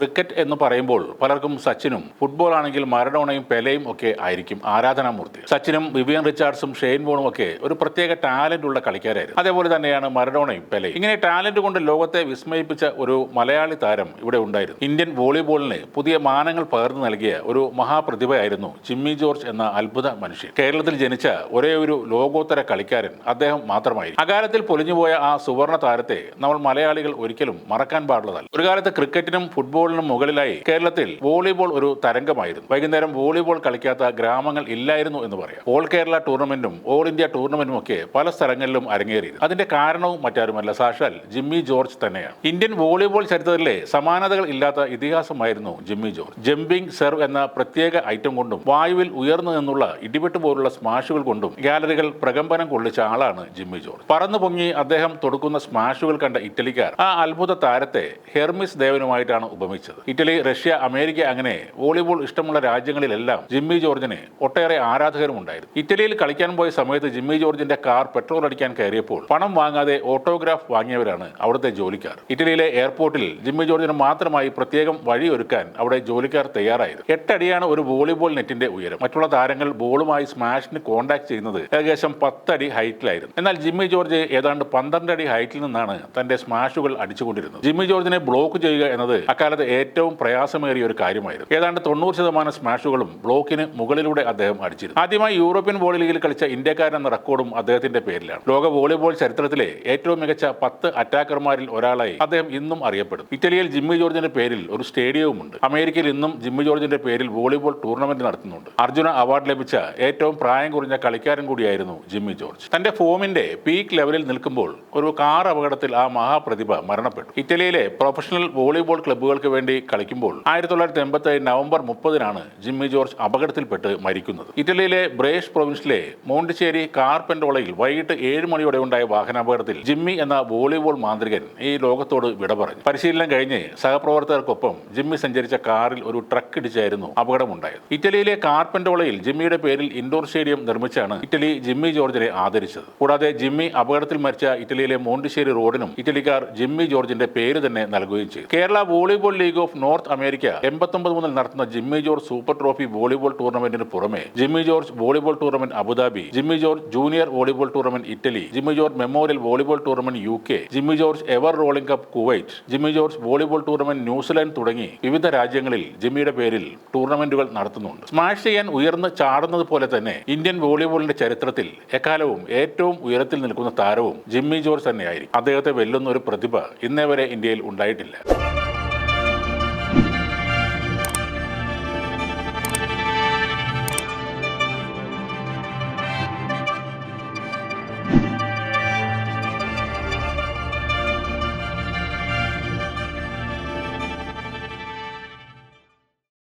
Cricket എന്ന് പറയുമ്പോൾ പലർക്കും സച്ചിനും ഫുട്ബോൾ ആണെങ്കിൽ മരഡോണയും പെലയും ഒക്കെ ആയിരിക്കും ആരാധനാമൂർത്തി. സച്ചിനും വിവിയൻ റിച്ചാർഡ്സും ഷെയ്ൻ ബോണും ഒക്കെ ഒരു പ്രത്യേക ടാലന്റ് ഉള്ള കളിക്കാരായിരുന്നു. അതേപോലെ തന്നെയാണ് മരഡോണയും പെലയും. ഇങ്ങനെ ടാലന്റ് കൊണ്ട് ലോകത്തെ വിസ്മയിപ്പിച്ച ഒരു മലയാളി താരം ഇവിടെ ഉണ്ടായിരുന്നു. ഇന്ത്യൻ വോളിബോളിന് പുതിയ മാനങ്ങൾ പകർന്നു നൽകിയ ഒരു മഹാപ്രതിഭയായിരുന്നു ജിമ്മി ജോർജ് എന്ന അത്ഭുത മനുഷ്യൻ. കേരളത്തിൽ ജനിച്ച ഒരേ ഒരു ലോകോത്തര കളിക്കാരൻ അദ്ദേഹം മാത്രമായിരുന്നു. അകാലത്തിൽ പൊലിഞ്ഞുപോയ ആ സുവർണ താരത്തെ നമ്മൾ മലയാളികൾ ഒരിക്കലും മറക്കാൻ പാടുള്ളതല്ല. ഒരു കാലത്ത് ക്രിക്കറ്റിനും ഫുട്ബോളിനും മുകളിലായി കേരളത്തിൽ വോളിബോൾ ഒരു തരംഗമായിരുന്നു. വൈകുന്നേരം വോളിബോൾ കളിക്കാത്ത ഗ്രാമങ്ങൾ ഇല്ലായിരുന്നു എന്ന് പറയാം. ഓൾ കേരള ടൂർണമെന്റും ഓൾ ഇന്ത്യ ടൂർണമെന്റും ഒക്കെ പല സ്ഥലങ്ങളിലും അരങ്ങേറിയിരുന്നു. അതിന്റെ കാരണവും മറ്റാരുമല്ല. സാക്ഷാൽ ജിമ്മി ജോർജ് തന്നെയാണ്. ഇന്ത്യൻ വോളിബോൾ ചരിത്രത്തിലെ സമാനതകൾ ഇല്ലാത്ത ഇതിഹാസമായിരുന്നു ജിമ്മി ജോർജ്. ജമ്പിംഗ് സെർവ് എന്ന പ്രത്യേക ഐറ്റം കൊണ്ടും വായുവിൽ ഉയർന്നു നിന്നുള്ള ഇടിവെട്ട് പോലുള്ള സ്മാഷുകൾ കൊണ്ടും ഗാലറികൾ പ്രകമ്പനം കൊള്ളിച്ച ആളാണ് ജിമ്മി ജോർജ്. പറന്നു പൊങ്ങി അദ്ദേഹം തൊടുക്കുന്ന സ്മാഷുകൾ കണ്ട ഇറ്റലിക്കാർ ആ അത്ഭുത താരത്തെ ഹെർമിസ് ദേവനുമായിട്ടാണ് ഉപമിച്ചത്. ഇറ്റലി റഷ്യ അമേരിക്ക അങ്ങനെ വോളിബോൾ ഇഷ്ടമുള്ള രാജ്യങ്ങളിലെല്ലാം ജിമ്മി ജോർജിന് ഒട്ടേറെ ആരാധകരും ഉണ്ടായിരുന്നു. ഇറ്റലിയിൽ കളിക്കാൻ പോയ സമയത്ത് ജിമ്മി ജോർജിന്റെ കാർ പെട്രോൾ അടിക്കാൻ കയറിയപ്പോൾ പണം വാങ്ങാതെ ഓട്ടോഗ്രാഫ് വാങ്ങിയവരാണ് അവിടുത്തെ ജോലിക്കാർ. ഇറ്റലിയിലെ എയർപോർട്ടിൽ ജിമ്മി ജോർജിന് മാത്രമായി പ്രത്യേകം വഴിയൊരുക്കാൻ അവിടെ ജോലിക്കാർ തയ്യാറായത് എട്ടടിയാണ് ഒരു വോളിബോൾ നെറ്റിന്റെ ഉയരം. മറ്റുള്ള താരങ്ങൾ ബോളുമായി സ്മാഷിന് കോണ്ടാക്ട് ചെയ്യുന്നത് ഏകദേശം പത്തടി ഹൈറ്റിലായിരുന്നു. എന്നാൽ ജിമ്മി ജോർജ് ഏതാണ്ട് പന്ത്രണ്ട് അടി ഹൈറ്റിൽ നിന്നാണ് തന്റെ സ്മാഷുകൾ അടിച്ചുകൊണ്ടിരുന്നത്. ജിമ്മി ജോർജിനെ ബ്ലോക്ക് ചെയ്യുക എന്നത് അക്കാലത്ത് ഏറ്റവും പ്രയാസമേറിയ ഒരു കാര്യമായിരുന്നു. ഏതാണ്ട് തൊണ്ണൂറ് ശതമാനം സ്മാഷുകളും ബ്ലോക്കിന് മുകളിലൂടെ അദ്ദേഹം അടിച്ചിരുന്നു. ആദ്യമായി യൂറോപ്യൻ വോളി ലീഗിൽ കളിച്ച ഇന്ത്യക്കാരൻ എന്ന റെക്കോർഡും അദ്ദേഹത്തിന്റെ പേരിലാണ്. ലോക വോളിബോൾ ചരിത്രത്തിലെ ഏറ്റവും മികച്ച പത്ത് അറ്റാക്കർമാരിൽ ഒരാളായി അദ്ദേഹം ഇന്നും അറിയപ്പെടുന്നു. ഇറ്റലിയിൽ ജിമ്മി ജോർജിന്റെ പേരിൽ ഒരു സ്റ്റേഡിയവും ഉണ്ട് അമേരിക്കയിൽ ഇന്നും ജിമ്മി ജോർജിന്റെ പേരിൽ വോളിബോൾ ടൂർണമെന്റ് നടത്തുന്നുണ്ട്. അർജുന അവാർഡ് ലഭിച്ച ഏറ്റവും പ്രായം കുറഞ്ഞ കളിക്കാരൻ കൂടിയായിരുന്നു ജിമ്മി ജോർജ്. തന്റെ ഫോമിന്റെ പീക്ക് ലെവലിൽ നിൽക്കുമ്പോൾ ഒരു കാർ അപകടത്തിൽ ആ മഹാപ്രതിഭ മരണപ്പെട്ടു. ഇറ്റലിയിലെ പ്രൊഫഷണൽ വോളിബോൾ ക്ലബ്ബുകൾക്ക് വേണ്ടി കളിക്കുമ്പോൾ ആയിരത്തി തൊള്ളായിരത്തി എൺപത്തി നവംബർ മുപ്പതിനാണ് ജിമ്മി ജോർജ് അപകടത്തിൽപ്പെട്ട് മരിക്കുന്നത്. ഇറ്റലിയിലെ ബ്രേഷ് പ്രൊവിൻസിലെ മോണ്ടിച്ചേരി കാർപെൻഡോളയിൽ വൈകിട്ട് ഏഴ് മണിയോടെ ഉണ്ടായ വാഹനാപകടത്തിൽ ജിമ്മി എന്ന വോളിബോൾ മാന്ത്രികൻ ഈ ലോകത്തോട് വിട പറഞ്ഞു. പരിശീലനം കഴിഞ്ഞ് സഹപ്രവർത്തകർക്കൊപ്പം ജിമ്മി സഞ്ചരിച്ച കാറിൽ ഒരു ട്രക്ക് ഇടിച്ചായിരുന്നു അപകടമുണ്ടായത്. ഇറ്റലിയിലെ കാർപെൻഡോളയിൽ ജിമ്മിയുടെ പേരിൽ ഇൻഡോർ സ്റ്റേഡിയം നിർമ്മിച്ചാണ് ഇറ്റലി ജിമ്മി ജോർജിനെ ആദരിച്ചത്. കൂടാതെ ജിമ്മി അപകടത്തിൽ മരിച്ച ഇറ്റലിയിലെ മോണ്ടിശ്ശേരി റോഡിനും ഇറ്റലിക്കാർ ജിമ്മി ജോർജിന്റെ പേര് തന്നെ നൽകുകയും ചെയ്തു. Kerala volleyball league of North America എൺപത്തൊമ്പത് മുതൽ നടത്തുന്ന Jimmy George super trophy volleyball ടൂർണമെന്റിന് പുറമെ Jimmy George volleyball tournament Abu Dhabi Jimmy George junior volleyball tournament Italy Jimmy George memorial volleyball tournament U K Jimmy George ever rolling cup Kuwait Jimmy George volleyball tournament New Zealand തുടങ്ങി വിവിധ രാജ്യങ്ങളിൽ ജിമ്മിയുടെ പേരിൽ ടൂർണമെന്റുകൾ നടത്തുന്നുണ്ട്. Smash ചെയ്യാൻ ഉയർന്ന് ചാടുന്നത് പോലെ തന്നെ ഇന്ത്യൻ വോളിബോളിന്റെ ചരിത്രത്തിൽ എക്കാലവും ഏറ്റവും ഉയരത്തിൽ നിൽക്കുന്ന താരവും ജിമ്മി ജോർജ് തന്നെയായിരിക്കും. അദ്ദേഹത്തെ വെല്ലുന്ന ഒരു പ്രതിഭ ഇന്നേ വരെ ഇന്ത്യയിൽ ഉണ്ടായിട്ടില്ല.